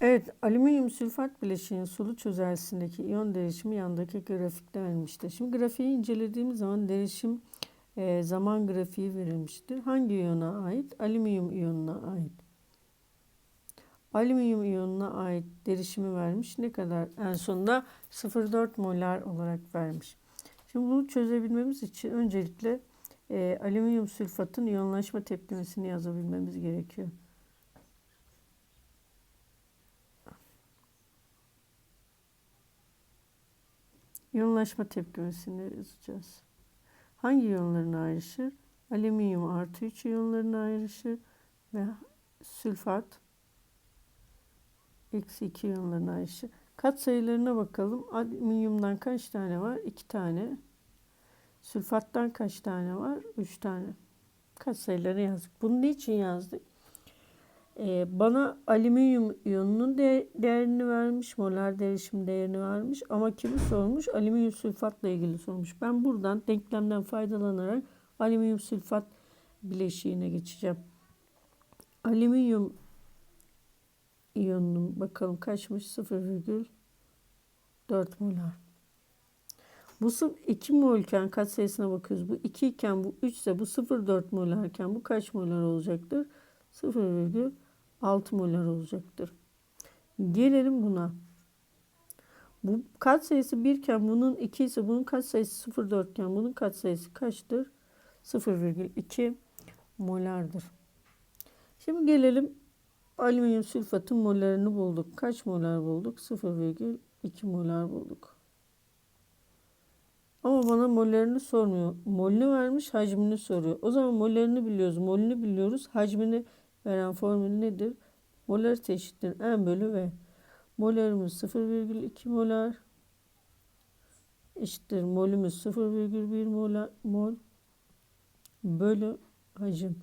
Evet, alüminyum sülfat bileşiğinin sulu çözeltisindeki iyon derişimi yandaki grafikte verilmiştir. Şimdi grafiği incelediğimiz zaman derişim e, zaman grafiği verilmiştir. Hangi iyona ait? Alüminyum iyonuna ait. Alüminyum iyonuna ait derişimi vermiş. Ne kadar? En sonunda 0,4 molar olarak vermiş. Şimdi bunu çözebilmemiz için öncelikle e, alüminyum sülfatın iyonlaşma tepkimesini yazabilmemiz gerekiyor. İyonlaşma tepkimesini yazacağız. Hangi iyonlarına ayrışır? Alüminyum artı 3 iyonlarına ayrışır ve sülfat eksi 2 iyonlarına ayrışır. Kat sayılarına bakalım. Alüminyumdan kaç tane var? 2 tane. Sülfattan kaç tane var? 3 tane. Kat sayılarını yazdık. Bunu niçin yazdık? Ee, bana alüminyum iyonunun de değerini vermiş, molar derişim değerini vermiş ama kimi sormuş? Alüminyum sülfatla ilgili sormuş. Ben buradan denklemden faydalanarak alüminyum sülfat bileşiğine geçeceğim. Alüminyum iyonunun bakalım kaçmış? 0,4 molar. Bu 2 molken kat sayısına bakıyoruz. Bu 2 iken bu 3 ise bu 0,4 molarken bu kaç molar olacaktır? 0,6 molar olacaktır. Gelelim buna. Bu kat sayısı 1 iken bunun 2 ise bunun kat sayısı 0,4 iken bunun kat sayısı kaçtır? 0,2 molardır. Şimdi gelelim alüminyum sülfatın molarını bulduk. Kaç molar bulduk? 0,2 molar bulduk. Ama bana mollerini sormuyor. Molünü vermiş, hacmini soruyor. O zaman mollerini biliyoruz, molünü biliyoruz. Hacmini veren formül nedir? Molarite eşittir n bölü v. Molarımız 0,2 molar eşittir molümüz 0,1 molar mol bölü hacim.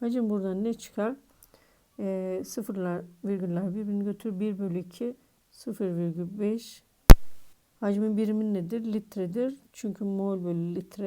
Hacim buradan ne çıkar? E, sıfırlar, virgüller birbirini götür. 1 bölü 2 0,5 Hacmin birimi nedir? Litredir. Çünkü mol bölü litre